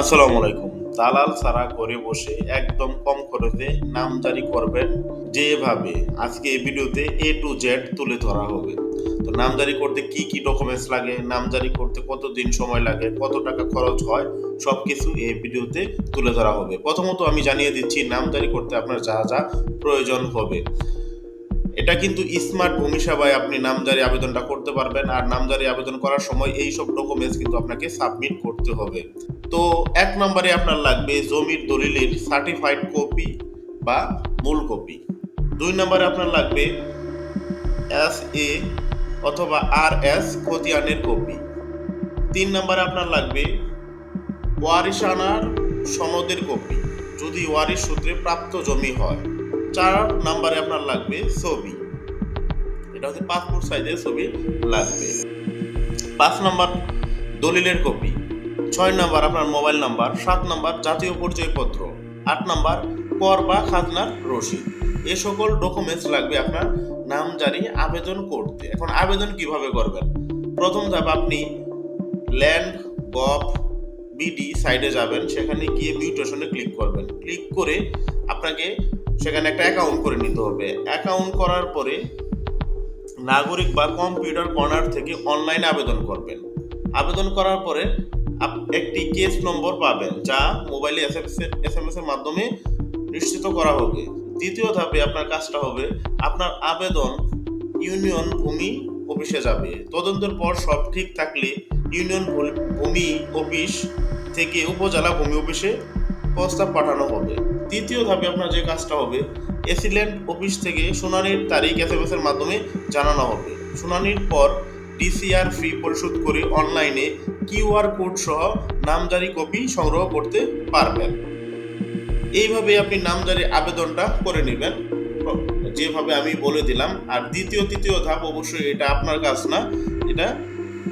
আসসালামু আলাইকুম। দালাল ছাড়া ঘরে বসে একদম কম খরচে নামজারি করবেন যেভাবে আজকে এই ভিডিওতে এ টু জেড তুলে ধরা হবে। তো নামজারি করতে কি কি ডকুমেন্টস লাগে নামজারি করতে কত দিন সময় লাগে, কত টাকা খরচ হয় সব কিছু এই ভিডিওতে তুলে ধরা হবে। প্রথমত আমি জানিয়ে দিচ্ছি নামজারি করতে আপনার যা যা প্রয়োজন হবে। এটা কিন্তু স্মার্ট ভূমি সেবায় আপনি নামজারি আবেদনটা করতে পারবেন, আর নামজারি আবেদন করার সময় এই সব ডকুমেন্টস কিন্তু আপনাকে সাবমিট করতে হবে। তো এক নম্বরে আপনার লাগবে জমির দলিলের সার্টিফাইড কপি বা মূল কপি দুই নম্বরে আপনার লাগবে এস এ অথবা আর এস খতিয়ানের কপি তিন নম্বরে আপনার লাগবে ওয়ারিশানার সনদের কপি যদি ওয়ারিশ সূত্রে প্রাপ্ত জমি হয়। চার নম্বরে আপনার লাগবে ছবি। এটা হচ্ছে পাসপোর্ট সাইজের ছবি লাগবে। পাঁচ নম্বর দলিলের কপি ছয় নম্বর আপনার মোবাইল নাম্বার, সাত নম্বর জাতীয় পরিচয়পত্র, আট নম্বর কর বা খাজনার রসিদ। এ সকল ডকুমেন্টস লাগবে আপনার নামজারি আবেদন করতে। এখন আবেদন কীভাবে করবেন? প্রথম ধাপ আপনি ল্যান্ড গভ বিডি সাইডে যাবেন, সেখানে গিয়ে মিউটেশনে ক্লিক করবেন। ক্লিক করে আপনাকে সেখানে একটা অ্যাকাউন্ট করে নিতে হবে। অ্যাকাউন্ট করার পরে নাগরিক বা কম্পিউটার কর্নার থেকে অনলাইন আবেদন করবেন। আবেদন করার পরে একটি কেস নম্বর পাবেন, যা মোবাইলে এস এম এস এর মাধ্যমে নিশ্চিত করা হবে। দ্বিতীয় ধাপে আপনার কাজটা হবে, আপনার আবেদন ইউনিয়ন ভূমি অফিসে যাবে। তদন্তের পর সব ঠিক থাকলে ইউনিয়ন ভূমি অফিস থেকে উপজেলা ভূমি অফিসে প্রস্তাব পাঠানো হবে। তৃতীয় ধাপে আপনার যে কাজটা হবে এসিল্যান্ড অফিস থেকে শুনানির তারিখ এস এম এস এর মাধ্যমে জানানো হবে। শুনানির পর ডিসিআর ফি পরিশোধ করে অনলাইনে কিউআর কোড সহ নামজারি কপি সংগ্রহ করতে পারবেন। এইভাবে আপনি নামজারি আবেদনটা করে নেবেন। যেভাবে আমি বলে দিলাম, আর দ্বিতীয়, তৃতীয় ধাপ অবশ্যই এটা আপনার কাজ না। এটা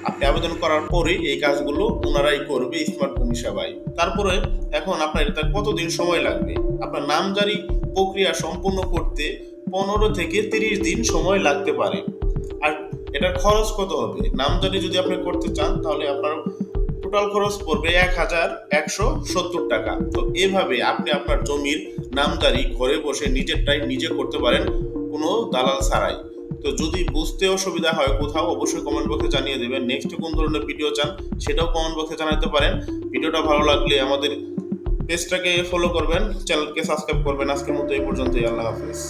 আপনি আবেদন করার পরেই এই কাজগুলো ওনারাই করবে স্মার্ট ভূমি সেবায়। তারপরে এখন আপনার এটা কতদিন সময় লাগবে? আপনার নামজারি প্রক্রিয়া সম্পূর্ণ করতে পনেরো থেকে তিরিশ দিন সময় লাগতে পারে। আর এটার খরচ কত হবে? নামজারি যদি আপনি করতে চান, তাহলে আপনার টোটাল খরচ পড়বে এক হাজার একশো সত্তর টাকা। তো এভাবে আপনি আপনার জমির নামজারি ঘরে বসে নিজের নিজেরটাই নিজে করতে পারেন, কোনো দালাল ছাড়াই। তো যদি বুঝতে অসুবিধা হয় কোথাও, অবশ্যই কমেন্ট বক্সে জানিয়ে দেবেন। নেক্সট কোন ধরনের ভিডিও চান, সেটাও কমেন্ট বক্সে জানাতে পারেন। ভিডিওটা ভালো লাগলে আমাদের পেজটাকে ফলো করবেন চ্যানেলকে সাবস্ক্রাইব করবেন। আজকের মতো এই পর্যন্তই, আল্লাহ হাফিজ।